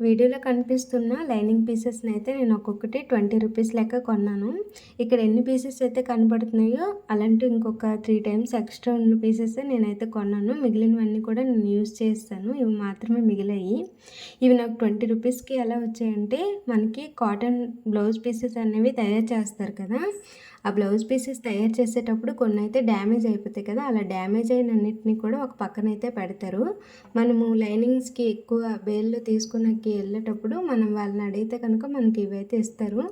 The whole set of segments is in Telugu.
వీడియోలో కనిపిస్తున్న లైనింగ్ పీసెస్ని అయితే నేను ఒక్కొక్కటి ట్వంటీ రూపీస్ లెక్క కొన్నాను. ఇక్కడ ఎన్ని పీసెస్ అయితే కనబడుతున్నాయో అలాంటి ఇంకొక త్రీ టైమ్స్ ఎక్స్ట్రా ఉన్న పీసెస్ నేనైతే కొన్నాను. మిగిలినవన్నీ కూడా నేను యూస్ చేస్తాను. ఇవి మాత్రమే మిగిలాయి. ఇవి నాకు ట్వంటీ రూపీస్కి ఎలా వచ్చాయంటే మనకి కాటన్ బ్లౌజ్ పీసెస్ అనేవి తయారు చేస్తారు కదా. ఆ బ్లౌజ్ పీసెస్ తయారు చేసేటప్పుడు కొన్ని అయితే డ్యామేజ్ అయిపోతాయి కదా. అలా డ్యామేజ్ అయిన అన్నిటిని కూడా ఒక పక్కన అయితే పెడతారు. మనము లైనింగ్స్కి ఎక్కువ బేల్లో తీసుకున్నకి వెళ్ళేటప్పుడు మనం వాళ్ళని అడిగితే కనుక మనకి ఇవైతే ఇస్తారు.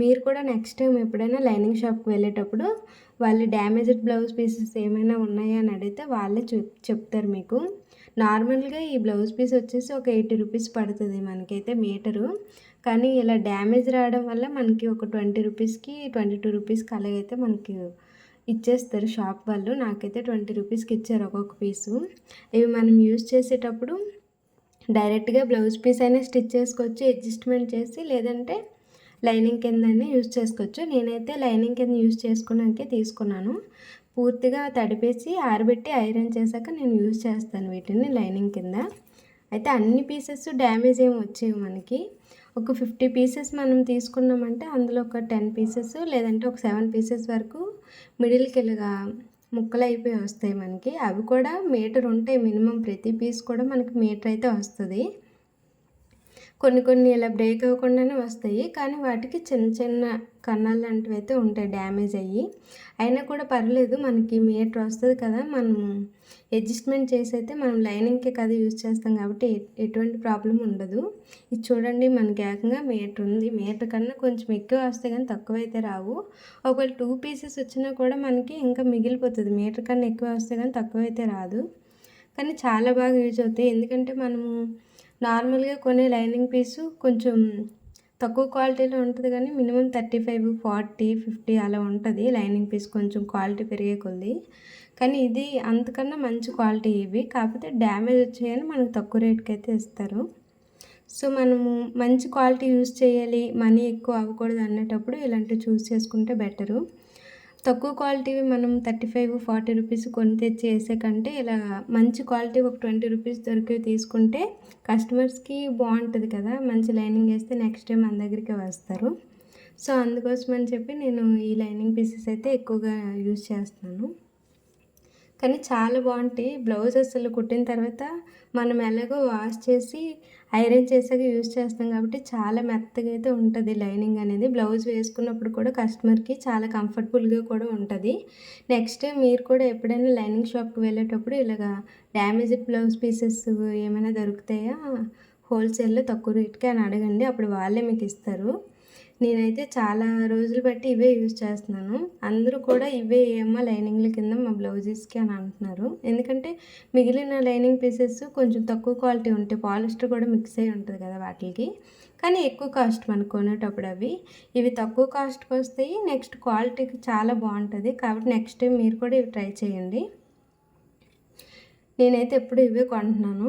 మీరు కూడా నెక్స్ట్ టైం ఎప్పుడైనా లైనింగ్ షాప్కి వెళ్ళేటప్పుడు వాళ్ళు డ్యామేజ్డ్ బ్లౌజ్ పీసెస్ ఏమైనా ఉన్నాయా అని అడిగితే వాళ్ళే చెప్తారు మీకు. నార్మల్గా ఈ బ్లౌజ్ పీస్ వచ్చేసి ఒక ఎయిటీ రూపీస్ పడుతుంది మనకైతే మీటరు. కానీ ఇలా డ్యామేజ్ రావడం వల్ల మనకి ఒక ట్వంటీ రూపీస్కి ట్వంటీ టూ రూపీస్కి అలాగైతే మనకి ఇచ్చేస్తారు షాప్ వాళ్ళు. నాకైతే ట్వంటీ రూపీస్కి ఇచ్చారు ఒక్కొక్క పీసు ఇవి మనం యూజ్ చేసేటప్పుడు డైరెక్ట్గా బ్లౌజ్ పీస్ అయినా స్టిచ్ చేసుకోవచ్చు అడ్జస్ట్మెంట్ చేసి లేదంటే లైనింగ్ కిందనే యూజ్ చేసుకోవచ్చు. నేనైతే లైనింగ్ కింద యూజ్ చేసుకున్నాకే తీసుకున్నాను. పూర్తిగా తడిపేసి ఆరబెట్టి ఐరన్ చేశాక నేను యూజ్ చేస్తాను వీటిని లైనింగ్ కింద. అయితే అన్ని పీసెస్ డ్యామేజ్ ఏమి వచ్చేవి మనకి. ఒక ఫిఫ్టీ పీసెస్ మనం తీసుకున్నామంటే అందులో ఒక టెన్ పీసెస్ లేదంటే ఒక సెవెన్ పీసెస్ వరకు మిడిల్కి ఇలాగా ముక్కలు అయిపోయి వస్తాయి మనకి. అవి కూడా మీటర్ ఉంటాయి మినిమం ప్రతి పీస్ కూడా మనకి మీటర్ అయితే వస్తుంది. కొన్ని కొన్ని ఇలా బ్రేక్ అవ్వకుండానే వస్తాయి. కానీ వాటికి చిన్న చిన్న కన్నాలు లాంటివి అయితే ఉంటాయి డ్యామేజ్ అయ్యి. అయినా కూడా పర్లేదు మనకి మీటర్ వస్తుంది కదా. మనం అడ్జస్ట్మెంట్ చేసి అయితే మనం లైనింగ్కి కదా యూజ్ చేస్తాం కాబట్టి ఎటువంటి ప్రాబ్లం ఉండదు. ఇది చూడండి మనకి ఏకంగా మీటర్ ఉంది. మీటర్ కన్నా కొంచెం ఎక్కువ వస్తాయి కానీ తక్కువ అయితే రావు. ఒకవేళ టూ పీసెస్ వచ్చినా కూడా మనకి ఇంకా మిగిలిపోతుంది. మీటర్ కన్నా ఎక్కువ వస్తే కానీ తక్కువ అయితే రాదు. కానీ చాలా బాగా యూజ్ అవుతాయి. ఎందుకంటే మనము నార్మల్గా కొనే లైనింగ్ పీసు కొంచెం తక్కువ క్వాలిటీలో ఉంటుంది కానీ minimum thirty five forty fifty అలా ఉంటుంది. లైనింగ్ పీస్ కొంచెం క్వాలిటీ పెరిగే కొద్ది కానీ ఇది అంతకన్నా మంచి క్వాలిటీ ఇవి. కాకపోతే డ్యామేజ్ వచ్చాయని మనకు తక్కువ రేట్కి అయితే ఇస్తారు. సో మనము మంచి క్వాలిటీ యూస్ చేయాలి మనీ ఎక్కువ అవ్వకూడదు అన్నటప్పుడు ఇలాంటివి చూస్ చేసుకుంటే బెటరు. తక్కువ క్వాలిటీవి మనం థర్టీ ఫైవ్ ఫార్టీ రూపీస్ కొని తెచ్చి వేసే కంటే ఇలా మంచి క్వాలిటీ ఒక ట్వంటీ రూపీస్ దొరికి తీసుకుంటే కస్టమర్స్కి బాగుంటుంది కదా. మంచి లైనింగ్ వేస్తే నెక్స్ట్ టైం మన దగ్గరికి వస్తారు. సో అందుకోసం అని చెప్పి నేను ఈ లైనింగ్ పీసెస్ అయితే ఎక్కువగా యూజ్ చేస్తాను కానీ చాలా బాగుంటాయి. బ్లౌజ్ అసలు కుట్టిన తర్వాత మనం ఎలాగో వాష్ చేసి ఐరన్ చేసాక యూజ్ చేస్తాం కాబట్టి చాలా మెత్తగా అయితే ఉంటుంది లైనింగ్ అనేది. బ్లౌజ్ వేసుకున్నప్పుడు కూడా కస్టమర్కి చాలా కంఫర్టబుల్గా కూడా ఉంటుంది. నెక్స్ట్ మీరు కూడా ఎప్పుడైనా లైనింగ్ షాప్కి వెళ్ళేటప్పుడు ఇలాగ డ్యామేజ్డ్ బ్లౌజ్ పీసెస్ ఏమైనా దొరుకుతాయా? హోల్సేల్లో తక్కువ రేట్కి అని అడగండి. అప్పుడు వాళ్ళే మీకు ఇస్తారు. నేనైతే చాలా రోజులు బట్టి ఇవే యూజ్ చేస్తున్నాను. అందరూ కూడా ఇవే ఏమో లైనింగ్ల కింద మా బ్లౌజెస్కి అని అంటున్నారు. ఎందుకంటే మిగిలిన లైనింగ్ పీసెస్ కొంచెం తక్కువ క్వాలిటీ ఉంటాయి పాలిస్టర్ కూడా మిక్స్ అయి ఉంటుంది కదా వాటికి. కానీ ఎక్కువ కాస్ట్ మనకు కొనేటప్పుడు అవి. ఇవి తక్కువ కాస్ట్కి వస్తాయి నెక్స్ట్ క్వాలిటీకి చాలా బాగుంటుంది. కాబట్టి నెక్స్ట్ టైం మీరు కూడా ఇవి ట్రై చేయండి. నేనైతే ఎప్పుడు ఇవే కొంటున్నాను.